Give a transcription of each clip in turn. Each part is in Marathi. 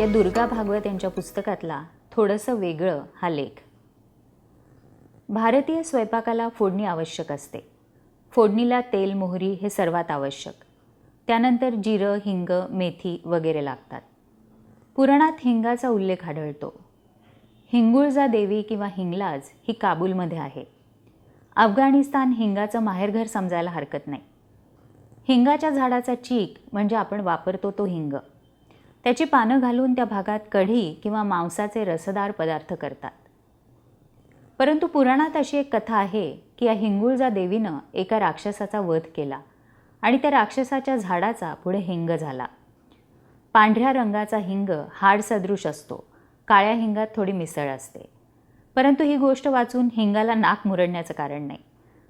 या दुर्गा भागवत यांच्या पुस्तकातला थोडंसं वेगळं हा लेख. भारतीय स्वयंपाकाला फोडणी आवश्यक असते. फोडणीला तेल मोहरी हे सर्वात आवश्यक. त्यानंतर जिरं हिंग मेथी वगैरे लागतात. पुराणात हिंगाचा उल्लेख आढळतो. हिंगुळजा देवी किंवा हिंगलाज ही काबूलमध्ये आहे. अफगाणिस्तान हिंगाचं माहेरघर समजायला हरकत नाही. हिंगाच्या झाडाचा चीक म्हणजे आपण वापरतो तो हिंग. त्याची पानं घालून त्या भागात कढी किंवा मांसाचे रसदार पदार्थ करतात. परंतु पुराणात अशी एक कथा आहे की या हिंगुळजा देवीनं एका राक्षसाचा वध केला आणि त्या राक्षसाच्या झाडाचा पुढे हिंग झाला. पांढऱ्या रंगाचा हिंग हाड सदृश असतो. काळ्या हिंगात थोडी मिसळ असते. परंतु ही गोष्ट वाचून हिंगाला नाक मुरडण्याचं कारण नाही.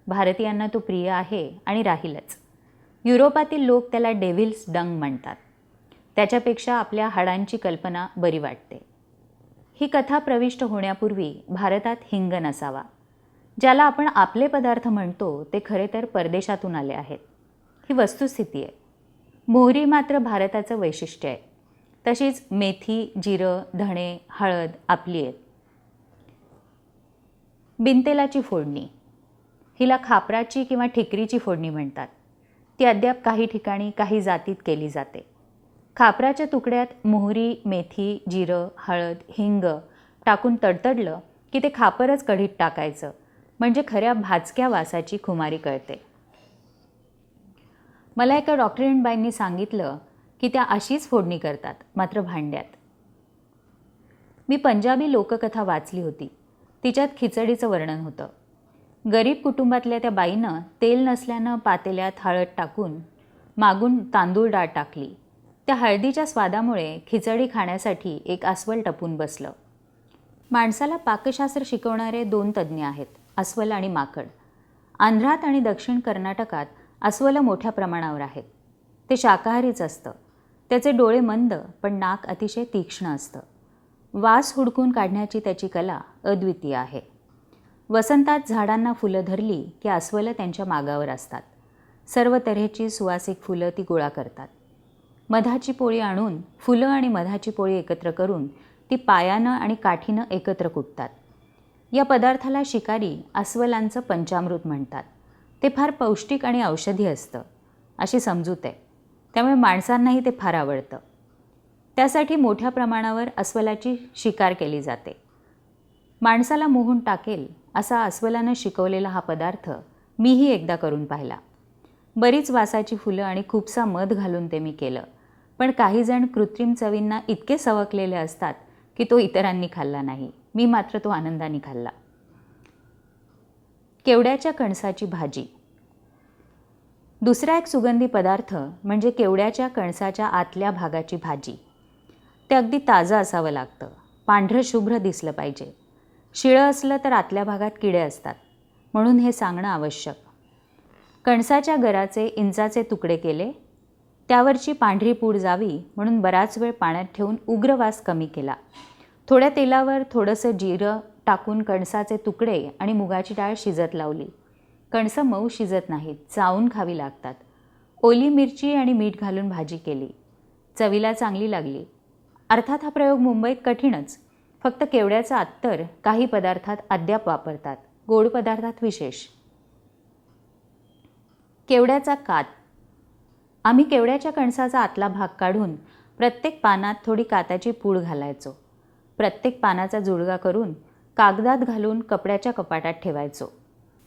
भारतीयांना तो प्रिय आहे आणि राहीलच. युरोपातील लोक त्याला डेव्हिल्स डंग म्हणतात. त्याच्यापेक्षा आपल्या हाडांची कल्पना बरी वाटते. ही कथा प्रविष्ट होण्यापूर्वी भारतात हिंग नसावा ज्याला आपण आपले पदार्थ म्हणतो ते खरे तर परदेशातून आले आहेत. ही वस्तुस्थिती आहे. मोहरी मात्र भारताचं वैशिष्ट्य आहे. तशीच मेथी जिरं धणे हळद आपली आहेत. बिनतेलाची फोडणी. हिला खापराची किंवा ठिकरीची फोडणी म्हणतात. ती अद्याप काही ठिकाणी काही जातीत केली जाते. खापराच्या तुकड्यात मोहरी मेथी जिरं हळद हिंग टाकून तडतडलं की ते खापरच कढीत टाकायचं. म्हणजे खऱ्या भाजक्या वासाची खुमारी कळते. मला एका डॉक्टरीणबाईंनी सांगितलं की त्या अशीच फोडणी करतात मात्र भांड्यात. मी पंजाबी लोककथा वाचली होती. तिच्यात खिचडीचं वर्णन होतं. गरीब कुटुंबातल्या त्या बाईनं तेल नसल्यानं पातेल्यात हळद टाकून मागून तांदूळ डाळ टाकली. त्या हळदीच्या स्वादामुळे खिचडी खाण्यासाठी एक अस्वल टपून बसलं. माणसाला पाकशास्त्र शिकवणारे दोन तज्ज्ञ आहेत अस्वल आणि माकड. आंध्रात आणि दक्षिण कर्नाटकात अस्वल मोठ्या प्रमाणावर आहेत. ते शाकाहारीच असतं. त्याचे डोळे मंद पण नाक अतिशय तीक्ष्ण असतं. वास हुडकून काढण्याची त्याची कला अद्वितीय आहे. वसंतात झाडांना फुलं धरली की अस्वलं त्यांच्या मागावर असतात. सर्व तऱ्हेची सुवासिक फुलं ती गोळा करतात. मधाची पोळी आणून फुलं आणि मधाची पोळी एकत्र करून ती पायानं आणि काठीनं एकत्र कुटतात. या पदार्थाला शिकारी अस्वलांचं पंचामृत म्हणतात. ते फार पौष्टिक आणि औषधी असतं अशी समजूत आहे. त्यामुळे माणसांनाही ते फार आवडतं. त्यासाठी मोठ्या प्रमाणावर अस्वलाची शिकार केली जाते. माणसाला मोहून टाकेल असा अस्वलानं शिकवलेला हा पदार्थ मीही एकदा करून पाहिला. बरीच वासाची फुलं आणि खूपसा मध घालून ते मी केलं. पण काही जण कृत्रिम चवींना इतके सवकलेले असतात की तो इतरांनी खाल्ला नाही. मी मात्र तो आनंदाने खाल्ला. केवड्याच्या कणसाची भाजी? दुसरा एक सुगंधी पदार्थ म्हणजे केवड्याच्या कणसाच्या आतल्या भागाची भाजी. ते अगदी ताजं असावं लागतं. पांढरं शुभ्र दिसलं पाहिजे. शिळं असलं तर आतल्या भागात किडे असतात. म्हणून हे सांगणं आवश्यक. कणसाच्या गराचे इंचाचे तुकडे केले त्यावरची पांढरी पूड जावी म्हणून बराच वेळ पाण्यात ठेवून उग्रवास कमी केला. थोड्या तेलावर थोडंसं जिरं टाकून कणसाचे तुकडे आणि मुगाची डाळ शिजत लावली. कणसं मऊ शिजत नाहीत चावून खावी लागतात. ओली मिरची आणि मीठ घालून भाजी केली. चवीला चांगली लागली. अर्थात हा प्रयोग मुंबईत कठीणच. फक्त केवड्याचं अत्तर काही पदार्थात अद्याप वापरतात. गोड पदार्थात विशेष. केवड्याचा कात आम्ही केवड्याच्या कणसाचा आतला भाग काढून प्रत्येक पानात थोडी काताची पूड घालायचो. प्रत्येक पानाचा जुळगा करून कागदात घालून कपड्याच्या कपाटात ठेवायचो.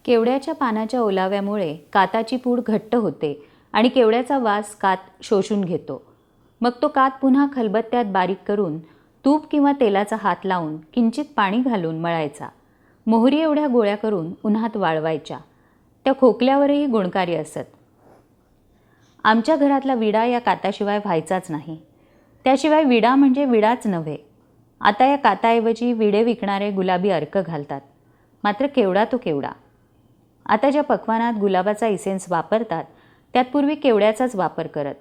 केवड्याच्या पानाच्या ओलाव्यामुळे काताची पूड घट्ट होते आणि केवड्याचा वास कात शोषून घेतो. मग तो कात पुन्हा खलबत्त्यात बारीक करून तूप किंवा तेलाचा हात लावून किंचित पाणी घालून मळायचा. मोहरी एवढ्या गोळ्या करून उन्हात वाळवायच्या. त्या खोकल्यावरही गुणकारी असत. आमच्या घरातला विडा या काताशिवाय व्हायचाच नाही. त्याशिवाय विडा म्हणजे विडाच नव्हे. आता या काताऐवजी विडे विकणारे गुलाबी अर्क घालतात. मात्र केवडा तो केवडा आता ज्या पक्वानात गुलाबाचा इसेन्स वापरतात त्यात पूर्वी केवड्याचाच वापर करत.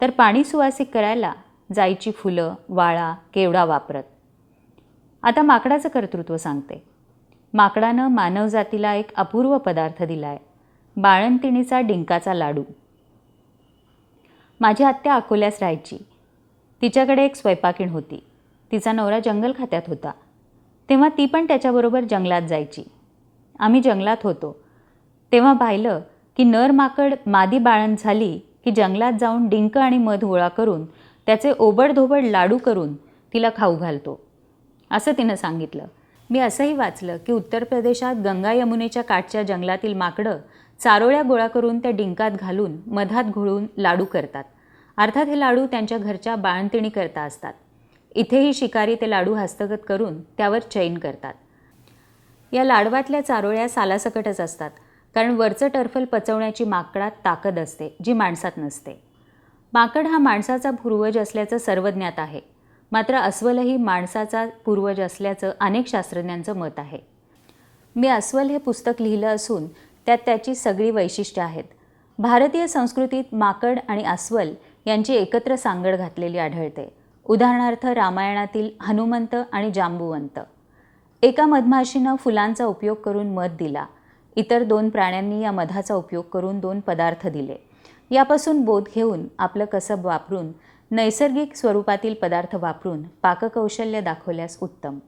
तर पाणी सुवासिक करायला जाईची फुलं वाळा केवडा वापरत? आता माकडाचं कर्तृत्व सांगते. माकडानं मानवजातीला एक अपूर्व पदार्थ दिला आहे बाळंतिणीचा डिंकाचा लाडू. माझी आत्या अकोल्यास राहायची. तिच्याकडे एक स्वयंपाकीण होती. तिचा नवरा जंगल खात्यात होता. तेव्हा ती पण त्याच्याबरोबर जंगलात जायची. आम्ही जंगलात होतो. तेव्हा पाहिलं की नर माकड मादी बाळण झाली की जंगलात जाऊन डिंक आणि मध गोळा करून त्याचे ओबडधोबड लाडू करून तिला खाऊ घालतो. असं तिनं सांगितलं. मी असंही वाचलं की उत्तर प्रदेशात गंगा यमुनेच्या काठच्या जंगलातील माकडं चारोळ्या गोळा करून त्या डिंकात घालून मधात घोळून लाडू करतात. अर्थात हे लाडू त्यांच्या घरच्या बाळंतिणी करता असतात. इथेही शिकारी ते लाडू हस्तगत करून त्यावर चैन करतात. या लाडवातल्या चारोळ्या सालासकटच असतात कारण वरचं टर्फल पचवण्याची माकडात ताकद असते जी माणसात नसते. माकड हा माणसाचा पूर्वज असल्याचं सर्वज्ञात आहे. मात्र अस्वलही माणसाचा पूर्वज असल्याचं अनेक शास्त्रज्ञांचं मत आहे. मी अस्वल हे पुस्तक लिहिलं असून त्यात त्याची सगळी वैशिष्ट्ये आहेत. भारतीय संस्कृतीत माकड आणि अस्वल यांची एकत्र सांगड घातलेली आढळते. उदाहरणार्थ रामायणातील हनुमंत आणि जांबुवंत. एका मधमाशीनं फुलांचा उपयोग करून मध दिला. इतर दोन प्राण्यांनी या मधाचा उपयोग करून दोन पदार्थ दिले. यापासून बोध घेऊन आपलं कसब वापरून नैसर्गिक स्वरूपातील पदार्थ वापरून पाककौशल्य दाखवल्यास उत्तम.